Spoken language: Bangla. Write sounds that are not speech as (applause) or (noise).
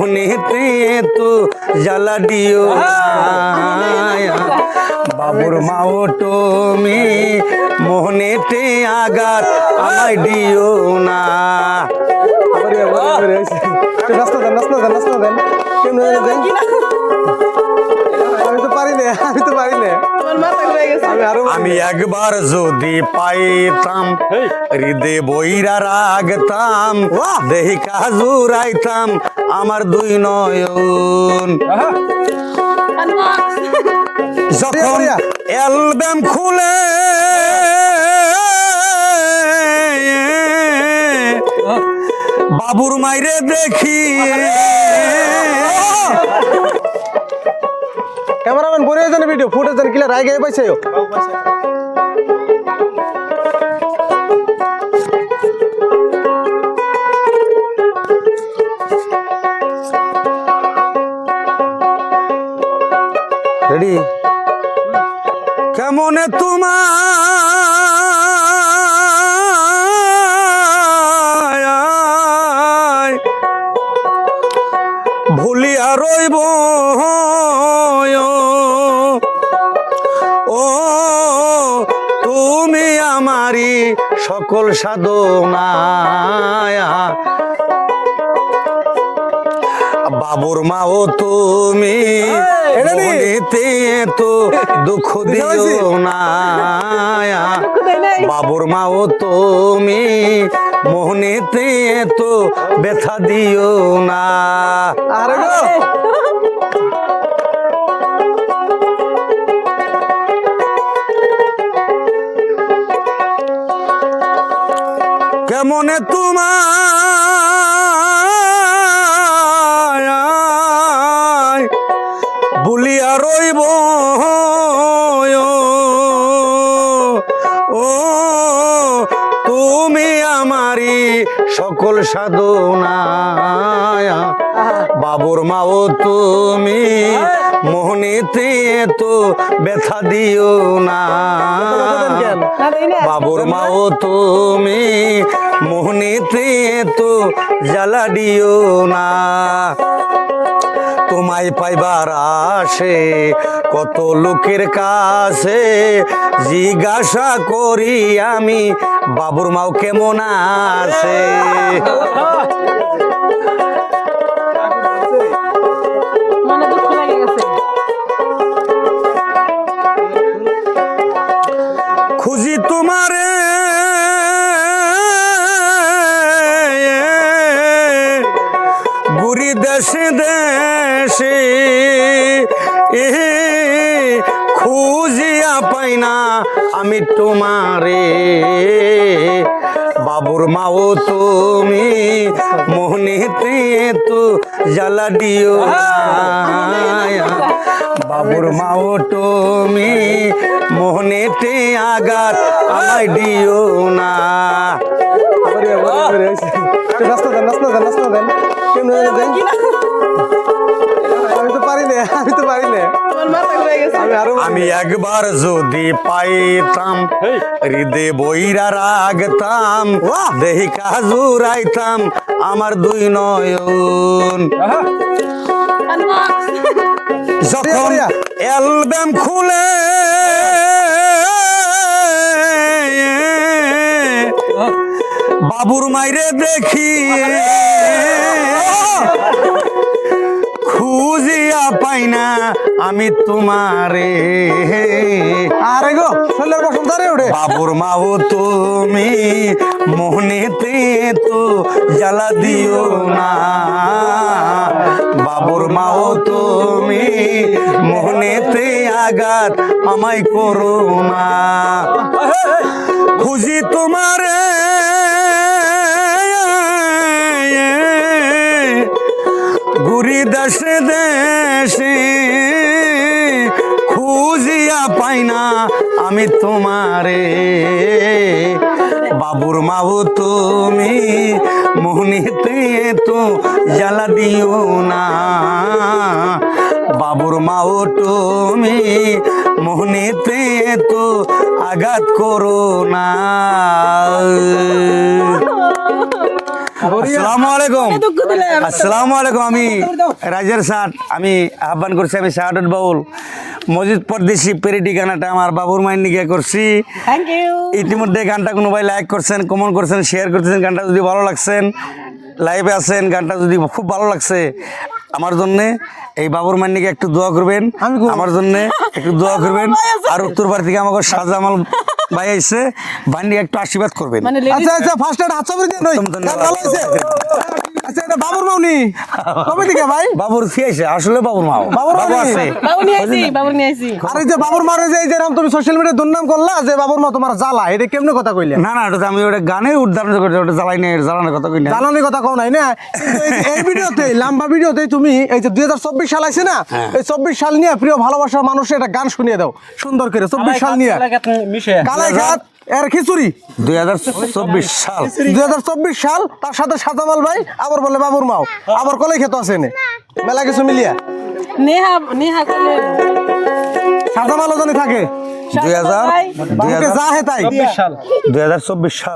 মোহনেতে তো জ্বালা দিও। বাবুর মাও তুমি মোহনেতে আঘাত আমায় দিও না। রাস্তা দেন রাস্তা দেন রাস্তা দেন। কেন দেন আমি তো পারি না আমি তো পারি না। আমি একবার যদি পাইতাম হৃদে বইরা রাগতাম দেহি কাজুরাইতাম আমার দুই নয়ন। যখন অ্যালবাম খুলে বাবুর মাইরে দেখি। ক্যামেরাম্যান বলে জানে ভিডিও ফুটেজ জানে কিলা রায় গায়ে পাইছে। রেডি কেমনে তোমার আমারি সকল সাধনায়। বাবুর মাও তুমি মনেতে তো দুঃখ দিও না। বাবুর মাও তুমি মোহনেতে তো ব্যথা দিও না। আরে। কেমনে তোমার বলিয়া রইব? ও তুমি আমারি সকল সাধনায়। বাবুর মাও তুমি মোহনেতে তো ব্যথা দিও না? বাবুর মাও তুমি মোহনেতে তো জ্বালা দিও না তোমায় পাইবার আসে কত লোকের কাছে জিজ্ঞাসা করি আমি, বাবুর মাও কেমন আছে খুঁজি তোমারে, গুরি দেশে দেশে, এ খুঁজিয়া পাই না আমি তোমারে বাবুর মাও তুমি মোহনেতে তো জ্বালা দিও। বাবুর মাও তুমি মোহনেতে আঘাত আমায় দিও না। রাস্তা দেন রাস্তা দেন রাস্তা দেন। কেন দেন আমি তো পারি না আমি তো পারি না। আমি আরও আমি একবার যদি পাইতাম হৃদে বইরা রাগতাম দেহি কাজুরাইতাম আমার দুই নয়ন। যখন অ্যালবাম খুলে বাবুর মাইরে দেখি পাই না আমি তোমারে। আরে গো বসন্ত রে বাবুর মাও তুমি মোহনেতে তো জ্বালা দিও না। বাবুর মাও তুমি মোহনেতে আঘাত আমায় করো না। খুঁজি তোমারে তোমারে বাবুর মাও তুমি মোহনীতে তো জ্বালা দিও না। বাবুর মাও তুমি মোহনীতে তো আঘাত করো না। আসসালামু আলাইকুম। আসসালামু আলাইকুম আমি রাজের ষাট আমি আহ্বান করছি আমি শাহাদত বাউল মজিদ পরদেশি পেরিটি গানাটা আমার বাবুর মাইন নিয়ে করছি। ইতিমধ্যে গানটা কোনো ভাই লাইক করছেন কমেন্ট করছেন শেয়ার করতেছেন গানটা যদি ভালো লাগছেন লাইভে আছেন গানটা যদি খুব ভালো লাগছে আমার জন্যে এই বাবুর মান্নিকে একটু দোয়া করবেন আমার জন্যে একটু দোয়া করবেন (laughs) আর উত্তরবার থেকে আমাকে সাজামাল ভাই আইসে বান্নিকে একটু আশীর্বাদ করবেন। মানে আচ্ছা আচ্ছা ফার্স্ট হাত চাপড়ি দেন ধন্যবাদ। ভালো হয়েছে আচ্ছা এটা বাবুর মাউনি। কবে থেকে ভাই? বাবুর আছে আসলে বাবুর মা বাবুর বাবু মানি? আছে। বাবু নিয়ে আইছি বাবু নিয়ে আইছি। আর এই যে বাবুর মারে যে এই যে রাম তুমি সোশ্যাল মিডিয়ায় দুর্নাম করলা যে বাবুর মা তোমার জ্বালা এটা কেমনে কথা কইলে না না ওটা আমি ওটা গানে করছি ওটা জ্বালাই নেই জ্বালানোর কথা কই না জ্বালানির কথা কও নাই না? এই- ভিডিওতে লম্বা ভিডিওতে তুমি এই যে দুই হাজার চব্বিশ সাল আছে না এই চব্বিশ সাল নিয়ে প্রিয় ভালোবাসার মানুষের একটা গান শুনিয়ে দাও সুন্দর করে চব্বিশ সাল নিয়ে। এর খিচুড়ি। দুই হাজার চব্বিশ সাল। দুই হাজার চব্বিশ সাল তার সাথে সাজামাল ভাই আবার বলে বাবুর মাও। আবার কলাই খেতে আছে নে মেলা কিছু মিলিয়া। নেহা নেহা সাজামালও জানি থাকে। দুই হাজার দুই হাজার চব্বিশ সাল।